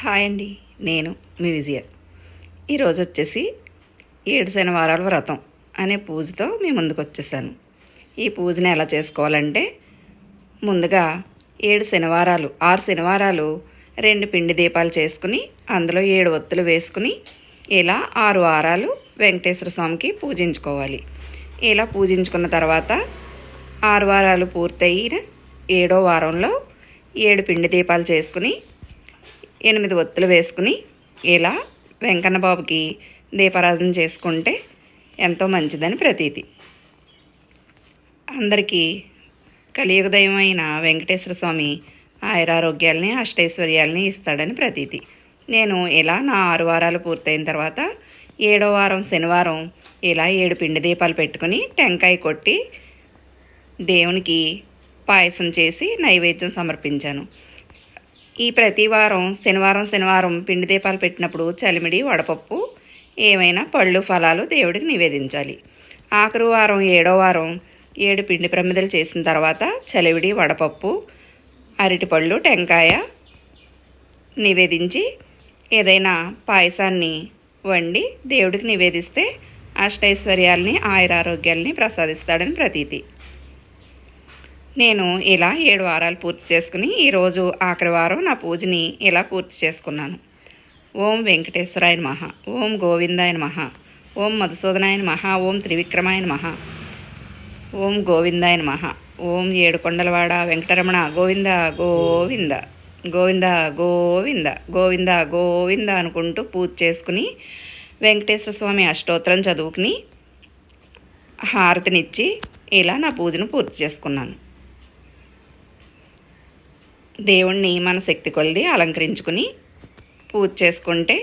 Hi అండి నేను మీ విజయ. ఈరోజు వచ్చేసి ఏడు శనివారాల వ్రతం అనే పూజతో మీ ముందుకు వచ్చేసాను. ఈ పూజని ఎలా చేసుకోవాలంటే ముందుగా ఏడు శనివారాలు ఆరు శనివారాలు రెండు పిండి దీపాలు చేసుకుని అందులో ఏడు ఒత్తులు వేసుకుని ఇలా ఆరు వారాలు వెంకటేశ్వర స్వామికి పూజించుకోవాలి. ఇలా పూజించుకున్న తర్వాత ఆరు వారాలు పూర్తయిన ఏడో వారంలో ఏడు పిండి దీపాలు చేసుకుని ఎనిమిది ఒత్తులు వేసుకుని ఇలా వెంకన్న బాబుకి దీపారాధన చేసుకుంటే ఎంతో మంచిదని ప్రతీతి. అందరికీ కలియుగ దైవమైన వెంకటేశ్వర స్వామి ఆయురారోగ్యాలని అష్టైశ్వర్యాలని ఇస్తాడని ప్రతీతి. నేను ఇలా నా ఆరు వారాలు పూర్తయిన తర్వాత ఏడో వారం శనివారం ఇలా ఏడు పిండి దీపాలు పెట్టుకుని టెంకాయ కొట్టి దేవునికి పాయసం చేసి నైవేద్యం సమర్పించాను. ఈ ప్రతి వారం శనివారం శనివారం పిండి దీపాలు పెట్టినప్పుడు చలిమిడి వడపప్పు ఏమైనా పళ్ళు ఫలాలు దేవుడికి నివేదించాలి. ఆఖరు వారం ఏడో వారం ఏడు పిండి ప్రమిదలు చేసిన తర్వాత చలివిడి వడపప్పు అరటిపళ్ళు టెంకాయ నివేదించి ఏదైనా పాయసాన్ని వండి దేవుడికి నివేదిస్తే అష్టైశ్వర్యాల్ని ఆయురారోగ్యాల్ని ప్రసాదిస్తాడని ప్రతీతి. నేను ఇలా ఏడు వారాలు పూర్తి చేసుకుని ఈరోజు ఆఖరి వారం నా పూజని ఇలా పూర్తి చేసుకున్నాను. ఓం వెంకటేశ్వరాయ మహ ఓం గోవిందాయ మహ ఓం మధుసూదనాయ మహ ఓం త్రివిక్రమాయ మహ ఓం గోవిందాయ మహ ఓం ఏడుకొండలవాడ వెంకటరమణ గోవింద గోవింద. గోవింద గోవింద. గోవింద గోవింద అనుకుంటూ పూజ చేసుకుని వెంకటేశ్వర స్వామి అష్టోత్తరం చదువుకుని హారతినిచ్చి ఇలా నా పూజను పూర్తి చేసుకున్నాను. దేవుణ్ణి మన శక్తి కొలిది అలంకరించుకుని పూజ చేసుకుంటే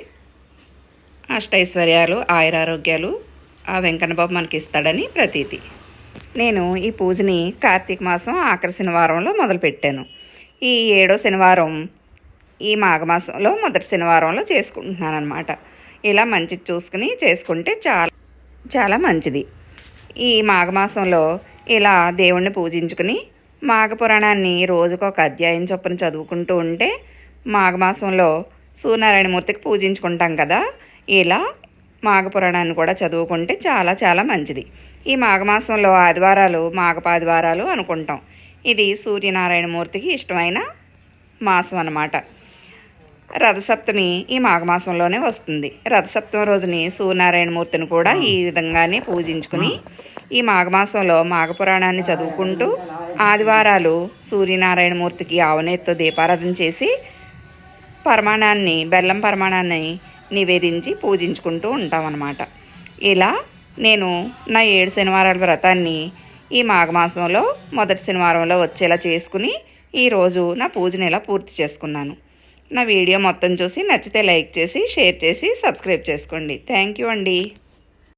అష్టైశ్వర్యాలు ఆయురారోగ్యాలు ఆ వెంకన్నబాబు మనకి ఇస్తాడని ప్రతీతి. నేను ఈ పూజని కార్తీక మాసం ఆఖరి శనివారంలో మొదలుపెట్టాను. ఈ ఏడో శనివారం ఈ మాఘమాసంలో మొదటి శనివారంలో చేసుకుంటున్నాను అనమాట ఇలా మంచిది చూసుకుని చేసుకుంటే చాలా చాలా మంచిది. ఈ మాఘమాసంలో ఇలా దేవుణ్ణి పూజించుకుని మాఘపురాణాన్ని రోజుకు ఒక అధ్యాయం చొప్పున చదువుకుంటూ ఉంటే మాఘమాసంలో సూర్యనారాయణమూర్తికి పూజించుకుంటాం కదా. ఇలా మాఘపురాణాన్ని కూడా చదువుకుంటే చాలా చాలా మంచిది. ఈ మాఘమాసంలో ఆదివారాలు మాఘపాదివారాలు అనుకుంటాం. ఇది సూర్యనారాయణమూర్తికి ఇష్టమైన మాసం అన్నమాట. రథసప్తమి ఈ మాఘమాసంలోనే వస్తుంది. రథసప్తమి రోజుని సూర్యనారాయణమూర్తిని కూడా ఈ విధంగానే పూజించుకుని ఈ మాఘమాసంలో మాఘపురాణాన్ని చదువుకుంటూ ఆదివారాలు సూర్యనారాయణమూర్తికి ఆవునేత్తో దీపారాధన చేసి పరమాణాన్ని బెల్లం పరమాణాన్ని నివేదించి పూజించుకుంటూ ఉంటామన్నమాట. ఇలా నేను నా ఏడు శనివారాల వ్రతాన్ని ఈ మాఘమాసంలో మొదటి శనివారంలో వచ్చేలా చేసుకుని ఈరోజు నా పూజను ఇలా పూర్తి చేసుకున్నాను. నా వీడియో మొత్తం చూసి నచ్చితే లైక్ చేసి షేర్ చేసి సబ్స్క్రైబ్ చేసుకోండి. థ్యాంక్ యూ అండి.